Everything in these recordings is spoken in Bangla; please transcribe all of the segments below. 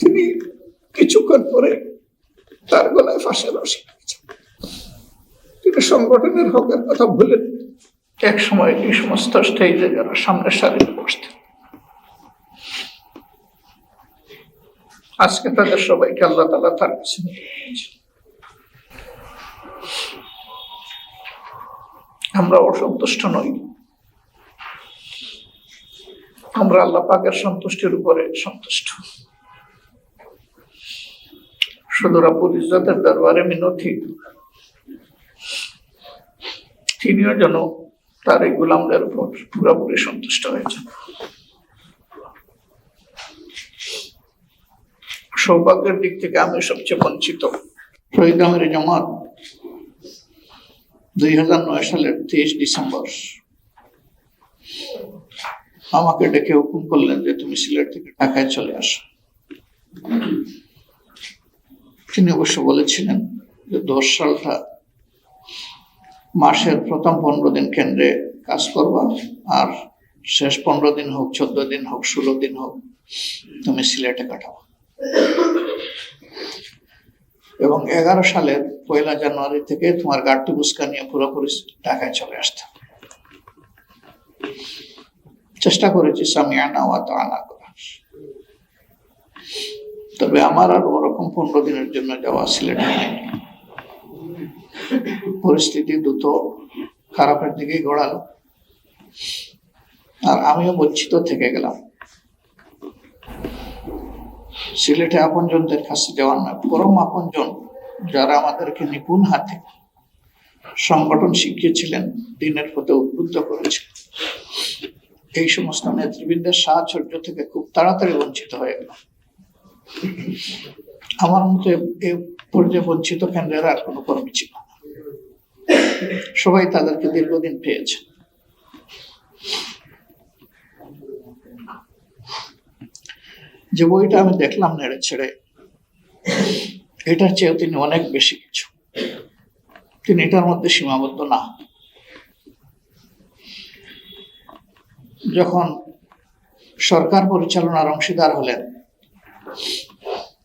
তিনি কিছুক্ষণ পরে তার গলায় ফাঁসের লেগেছে। তিনি সংগঠনের হকের কথা ভুলেন এক সময় এই সমস্ত স্টেজে যারা সামনের সারিতে বসতেন আজকে তাদের সবাইকে আল্লাহ তালা তার কাছে। আমরা অসন্তুষ্ট নই আমরা আল্লাহ পাকের সন্তুষ্টির উপরে সন্তুষ্ট শুধু রাব্বুল ইজ্জতের দরবারে মিনতি তিনিও যেন তার এই গোলামদের উপর পুরোপুরি সন্তুষ্ট হয়েছেন। সৌভাগ্যের দিক থেকে আমি সবচেয়ে বঞ্চিত। শহীদ আমির জামাত দুই হাজার নয় সালের তেইশ ডিসেম্বর। আমাকে ডেকে হুকুম করলেন যে তুমি সিলেট থেকে ঢাকায় চলে আসো। তিনি অবশ্য বলেছিলেন যে দশ সালটা মাসের প্রথম পনেরো দিন কেন্দ্রে কাজ করবা, আর শেষ পনেরো দিন হোক, চোদ্দ দিন হোক, ষোলো দিন হোক, তুমি সিলেটে কাটাও এবং এগারো সালের পয়লা জানুয়ারি থেকে তোমার গাড়টি বুস্কা নিয়ে পুরোপুরি ঢাকায় চলে আসতে চেষ্টা করেছি, সামিয়ানা ওয়া তাআনা করার। তবে আমার আর ওরকম পনেরো দিনের জন্য যাওয়া সিলেটে পরিস্থিতি দ্রুত খারাপের দিকে গড়ালো। আর আমিও বঞ্চিত থেকে গেলাম। সিলেটে আপনজনদের কাছে যাওয়ার নয় পরম আপনজন যারা আমাদেরকে নিপুণ হাতে সংগঠন শিখিয়েছিলেন, দিনের পথে উদ্বুদ্ধ করেছিলেন। এই সমস্ত নেতৃবৃন্দের সাহচর্য থেকে খুব তাড়াতাড়ি বঞ্চিত হয়ে গেল আমার মতে এ পর্যায়ে বঞ্চিত কেন্দ্রের আর কোনো কর্মী ছিল। সবাই তাদেরকে দীর্ঘদিন পেয়েছে। যে বইটা আমি দেখলাম নেড়ে ছেড়ে, এটার চেয়েও তিনি অনেক বেশি কিছু। তিনি এটার মধ্যে সীমাবদ্ধ না। যখন সরকার পরিচালনার অংশীদার হলেন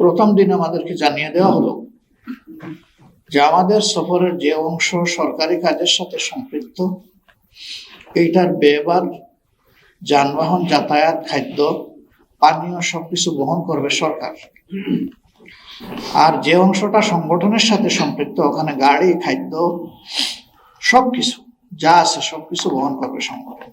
প্রথম দিন আমাদেরকে জানিয়ে দেওয়া হলো যে আমাদের সফরের যে অংশ সরকারি কাজের সাথে সম্পৃক্ত, এইটার ব্যয়বার যানবাহন, যাতায়াত, খাদ্য, পানীয় সবকিছু বহন করবে সরকার। আর যে অংশটা সংগঠনের সাথে সম্পৃক্ত, ওখানে গাড়ি, খাদ্য, সবকিছু যা আছে সবকিছু বহন করবে সংগঠন।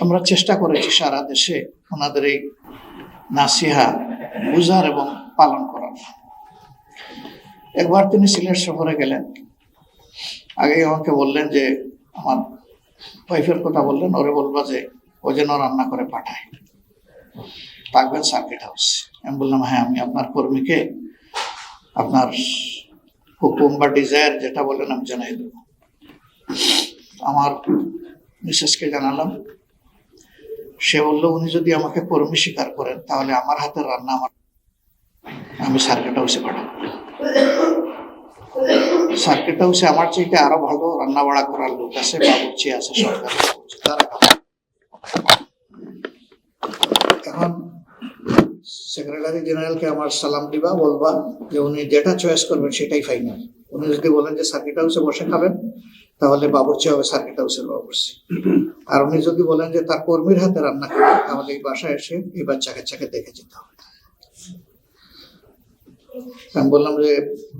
আমরা চেষ্টা করেছি সারা দেশে ওনাদের এই নাসিহা বুঝার এবং পালন করার। একবার তিনি সিলেট সফরে গেলেন। আগে আমাকে বললেন যে, আমার ওয়াইফের কথা বললেন, ওরে বলবা যে, ও যেন রান্না করে পাঠায়। থাকবেন সার্কিট হাউস। আমি বললাম হ্যাঁ আমি আপনার কর্মীকে আপনার হুকুম বা ডিজায়ার যেটা বলেন আমি জানাই দেবো। আমার মিসেসকে জানালাম সে বলল, উনি যদি আমাকে কর্মী স্বীকার করেন, তাহলে আমার হাতের রান্না আমার আমি সার্কিট হাউসে পাঠাবো সার্কিট হাউসে আমার চাইতে আরও ভালো রান্না বাড়া করার লোক আছে, বাবুর্চি আছে, সরকার এখন সেক্রেটারি জেনারেলকে আমার সালাম দিবা, বলবা যে উনি যেটা চয়েস করবেন সেটাই ফাইনাল উনি যদি বলেন যে সার্কিট হাউসে বসে খাবেন তাহলে বাবুর্চি হবে সার্কিট হাউসের বাবুর্চি। আর উনি যদি বলেন যে তার কর্মীর হাতে রান্না করবে, তাহলে এই বাসায় এসে এই বাচ্চাকে চাকে দেখে যেতে হবে। আমি বললাম যে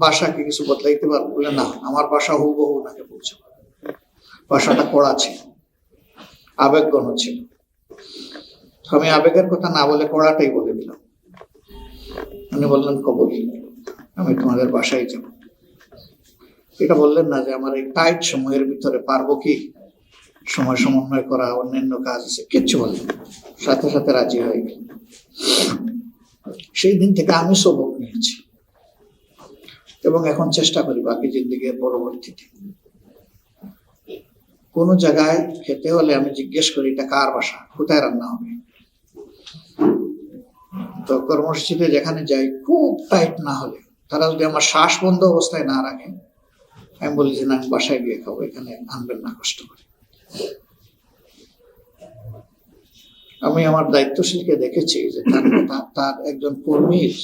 বাসা কি কিছু বদলাইতে পারব? বলে না, আমার বাসা হুবহু ওনাকে বলছে বাসাটা কড়া ছিল আবেগগণ ছিল। আমি আবেগের কথা না বলে কড়াটাই বলে দিলাম। উনি বললেন, কবল, আমি তোমাদের বাসায় যাব। এটা বললেন না যে আমার এই টাইট সময়ের ভিতরে পারব কি? সময় সমন্বয় করা, অন্যান্য কাজ আছে, কিচ্ছু বললেন সাথে সাথে রাজি হয়ে গেল সেই দিন থেকে আমি সবক নিয়েছি। এবং এখন চেষ্টা করি বাকি জিন্দিগির পরবর্তীতে। কোন জায়গায় খেতে হলে আমি জিজ্ঞেস করি, এটা কার বাসা? কোথায় রান্না হবে? তো কর্মসূচিতে যেখানে যাই, খুব টাইট না হলে। তারা যদি আমার শ্বাস বন্ধ অবস্থায় না রাখে আমি বলি যে, না আমি বাসায় গিয়ে খাব, এখানে আনবেন না, কষ্ট করে। আমি আমার দায়িত্বশীলকে দেখেছি যে, তার একজন কর্মীর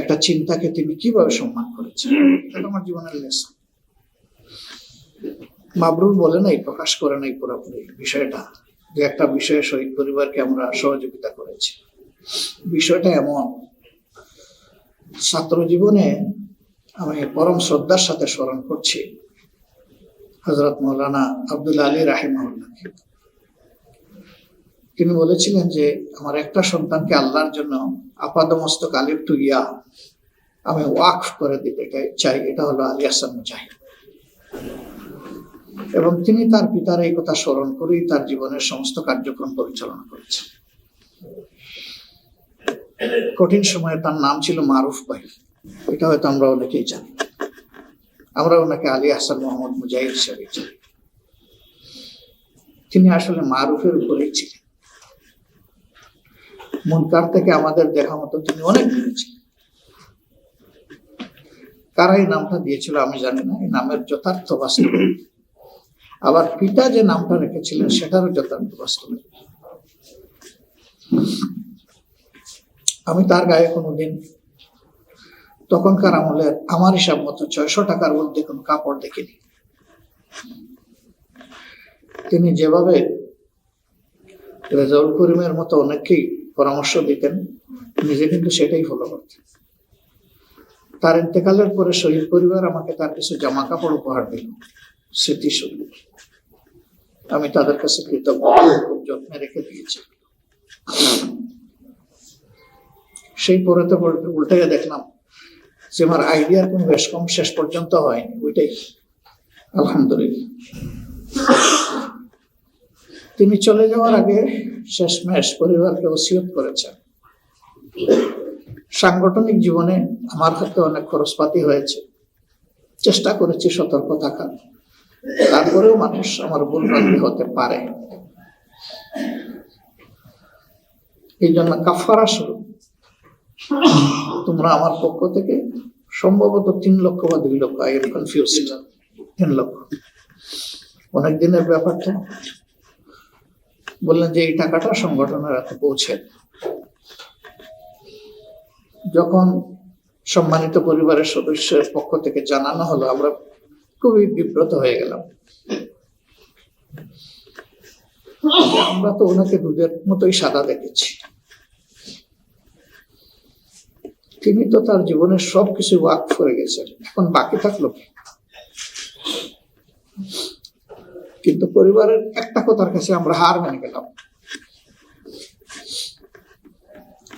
একটা চিন্তাকে তিনি কীভাবে সম্মান করেছেন এটা আমার জীবনের লেসন মাবরুর বলে নাই, প্রকাশ করে নাই পুরোপুরি বিষয়টা। যে একটা বিষয়ে শহীদ পরিবারকে আমরা সহযোগিতা করেছি। বিষয়টা এমন ছাত্র জীবনে আমি পরম শ্রদ্ধার সাথে স্মরণ করছি হজরত মৌলানা আব্দুল আলী রাহিমাহুল্লাহকে। তিনি বলেছিলেন যে, আমার একটা সন্তানকে আল্লাহর জন্য আপাদমস্তক আলিফ টু ইয়া আমি ওয়াকফ করে দিতে চাই- এটা হলো আলী হাসান মুজাহিদ। এবং তিনি তার পিতার এই কথা স্মরণ করেই তার জীবনের সমস্ত কার্যক্রম পরিচালনা করেছেন। কঠিন সময়ে তার নাম ছিল মারুফ ভাই এটা হয়তো আমরা অনেকেই জানি। আমরা ওনাকে আলী হাসান মোহাম্মদ মুজাহিদ হিসেবে চিনি তিনি আসলে মারুফের উপরেই ছিলেন। মুনকার থেকে আমাদের দেখা মতো তিনি অনেক ছিলেন। কারা এই নামটা দিয়েছিল আমি জানি না, এই নামের যথার্থ বাস্তব। আবার পিতা যে নামটা রেখেছিলেন, সেটারও যথার্থ বাস্তব। আমি তার গায়ে কোনোদিন তখনকার আমলের আমার হিসাব মতো ছয়শো টাকার মধ্যে কোনো কাপড় দেখিনি। তিনি যেভাবে রেজাউল করিমের মতো অনেককেই পরামর্শ দিতেন, নিজে কিন্তু সেটাই ফলো করতেন। তার ইন্তেকালের পরে শহীদ পরিবার আমাকে তার কিছু জামা কাপড় উপহার দিল স্মৃতিস্বরূপ আমি তাদের কাছে কৃতজ্ঞ খুব যত্নে রেখে দিয়েছি। সেই পরেতে পরে উল্টে দেখলাম যে আমার আইডিয়ার কোনো বেশ কম শেষ পর্যন্ত হয়নি, ওইটাই। আলহামদুলিল্লাহ। তিনি চলে যাওয়ার আগে শেষমেশ পরিবারকে ওসিয়ত করেছেন। সাংগঠনিক জীবনে আমার হাতে অনেক খরচপাতি হয়েছে। চেষ্টা করেছি সতর্ক থাকার। তারপরেও মানুষ আমার ভুলভ্রান্তি হতে পারে। এই জন্য কাফারা শুরু। তোমরা আমার পক্ষ থেকে সম্ভবত তিন লক্ষ বা দুই লক্ষ আই এম কনফিউজ তিন লক্ষ। অনেক দিনের ব্যাপারটা। বললেন যে এই টাকাটা সংগঠনের হাতে পৌঁছে যখন সম্মানিত পরিবারের সদস্যের পক্ষ থেকে জানানো হলো আমরা খুবই বিব্রত হয়ে গেলাম। আমরা তো ওনাকে দুধের মতোই সাদা দেখেছি। তিনি তো তার জীবনের সব কিছু ওয়াক করে গেছেন। এখন বাকি থাকল কিন্তু পরিবারের একটা কথার কাছে আমরা হার মেনে গেলাম।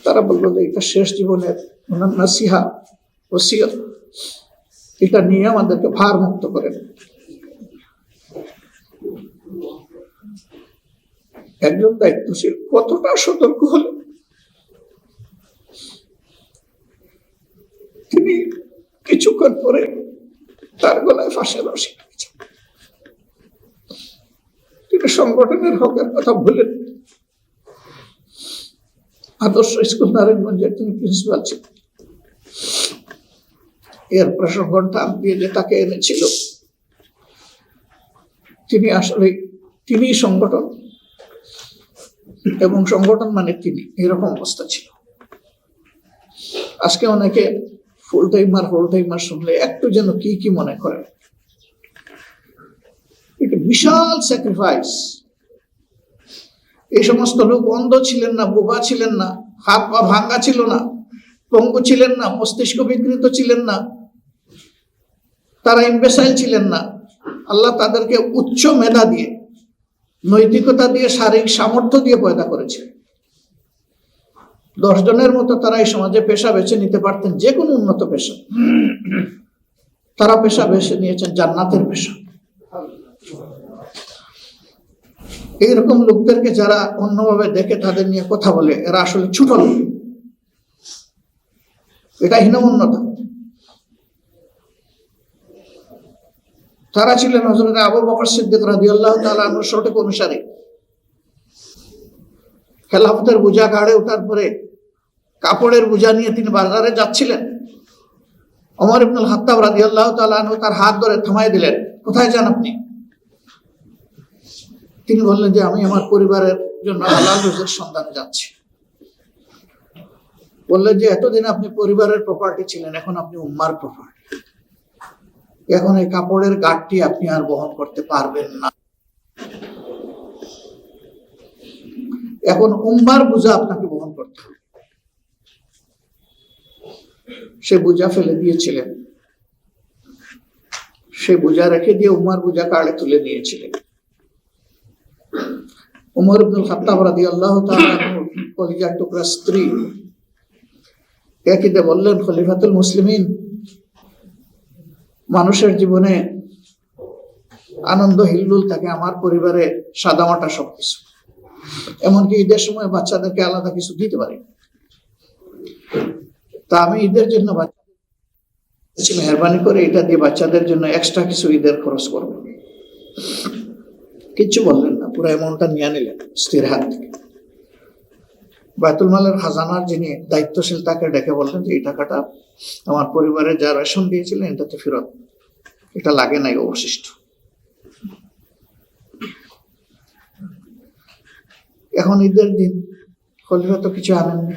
তারা বলল যে, এটা শেষ জীবনের ওনার নাসিহা, ওসিয়ত। এটা নিয়ে আমাদেরকে ভার মুক্ত করেন। একজন দায়িত্বশীল কতটা সতর্ক হলেন তিনি কিছুক্ষণ পরে তার গলায় ফাঁসে রসি। তিনি সংগঠনের হকের কথা ভুলেন আদর্শ স্কুল নারায়ণগঞ্জের তিনি প্রিন্সিপাল ছিলেন। এর প্রসঙ্গটা দিয়ে যে তাকে এনেছিল। তিনি আসলে তিনি সংগঠন এবং সংগঠন মানে তিনি, এরকম অবস্থা ছিল। আজকে অনেকে ফুল টাইমার ফুল টাইমার শুনলে একটু যেন কি কি মনে করেন এটা বিশাল স্যাক্রিফাইস এই সমস্ত লোক অন্ধ ছিলেন না, বোবা ছিলেন না, হাত পা ভাঙ্গা ছিল না, পঙ্গু ছিলেন না, মস্তিষ্ক বিকৃত ছিলেন না, তারা ইম্বেসাইল ছিলেন না। আল্লাহ তাদেরকে উচ্চ মেধা দিয়ে, নৈতিকতা দিয়ে, শারীরিক সামর্থ্য দিয়ে পয়দা করেছে। দশ জনের মতো তারা এই সমাজে পেশা বেছে নিতে পারতেন, যে কোনো উন্নত পেশা। তারা পেশা বেছে নিয়েছেন জান্নাতের পেশা। এইরকম লোকদেরকে যারা অন্যভাবে দেখে তাদের নিয়ে কথা বলে, এরা আসলে ছোট লোক। এটা হীনমন্যতা। তারা ছিলেন হজরত আবু বকর সিদ্দিক রাদিয়াল্লাহ তাআলা আনহুর সঠিক অনুসারী। খেলাফতের বোঝা ঘাড়ে ওঠার পরে কাপড়ের বোঝা নিয়ে তিনি বাজারে যাচ্ছিলেন। অমর ইবনুল হাত্তাব রাদিয়াল্লাহু তাআলা আনহু তার হাত ধরে থামাই দিলেন, কোথায় যান আপনি? তিনি বললেন যে, আমি আমার পরিবারের জন্য হালাল রুজির সন্ধানে যাচ্ছি। বললেন যে, এতদিন আপনি পরিবারের প্রপার্টি ছিলেন, এখন আপনি উম্মার প্রপার্টি এখন এই কাপড়ের গাঠটি আপনি আর বহন করতে পারবেন না। এখন উম্মার বোঝা আপনাকে বহন করতে হবে। সে বোঝা ফেলে দিয়েছিলেন। সে বোঝা রেখে দিয়ে উমার বোঝা কাড়ে তুলে নিয়েছিলেন। উমর ইবনুল খাত্তাব তাআলা আনহুর কলিজার টুকরা স্ত্রী। একইতে বললেন, খলিফাতুল মুসলিমিন? মানুষের জীবনে আনন্দ হিল্লুল থাকে আমার পরিবারে, সাদামাটা সবকিছু। এমনকি ঈদের সময় বাচ্চাদেরকে আলাদা কিছু দিতে পারি। তা আমি ঈদের জন্য বাচ্চাদের মেহরবানি করে এটা দিয়ে বাচ্চাদের জন্য এক্সট্রা কিছু ঈদের খরচ করব। কিচ্ছু বললেন না, পুরো অ্যামাউন্টটা নিয়ে নিলেন, স্ত্রীর হাত থেকে। বায়তুল মালের খাজানার যিনি দায়িত্বশীল, তাকে ডেকে বললেন যে, এই টাকাটা আমার পরিবারে যা রেশন দিয়েছিলেন, এটাতে ফেরত এটা লাগে নাই, অবশিষ্ট। এখন ঈদের দিন, খলিফা তো কিছু আনেননি।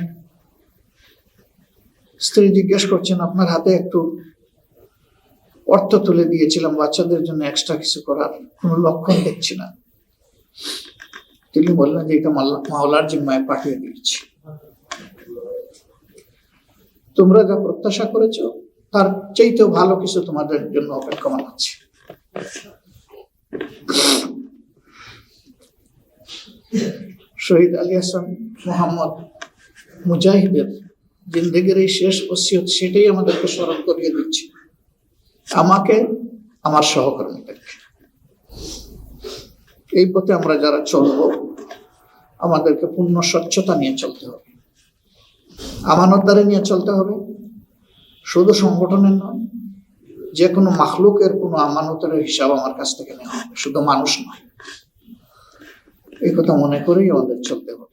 স্ত্রী জিজ্ঞেস করছেন, আপনার হাতে একটু অর্থ তুলে দিয়েছিলাম, বাচ্চাদের জন্য এক্সট্রা কিছু করার কোনো লক্ষণ দেখছি না। তিনি বললেন যে, এটা মাওলার জিম্মায় পাঠিয়ে দিয়েছি। তোমরা যা প্রত্যাশা করেছ, তার চাইতেও ভালো কিছু তোমাদের জন্য অপেক্ষমান আছে শহীদ আলী হাসান মোহাম্মদ মুজাহিদের জিন্দগির এই শেষ ওসিয়ত সেটাই আমাদেরকে স্মরণ করিয়ে দিচ্ছে। আমাকে, আমার সহকর্মীদেরকে এই পথে আমরা যারা চলবো, আমাদেরকে পূর্ণ স্বচ্ছতা নিয়ে চলতে হবে। আমানতদারি নিয়ে চলতে হবে। শুধু সংগঠনের নয়, যে কোনো মাখলুকের কোনো আমানতের হিসাব আমার কাছ থেকে নেওয়া হবে। শুধু মানুষ নয়। এই কথা মনে করেই আমাদের চলতে হবে।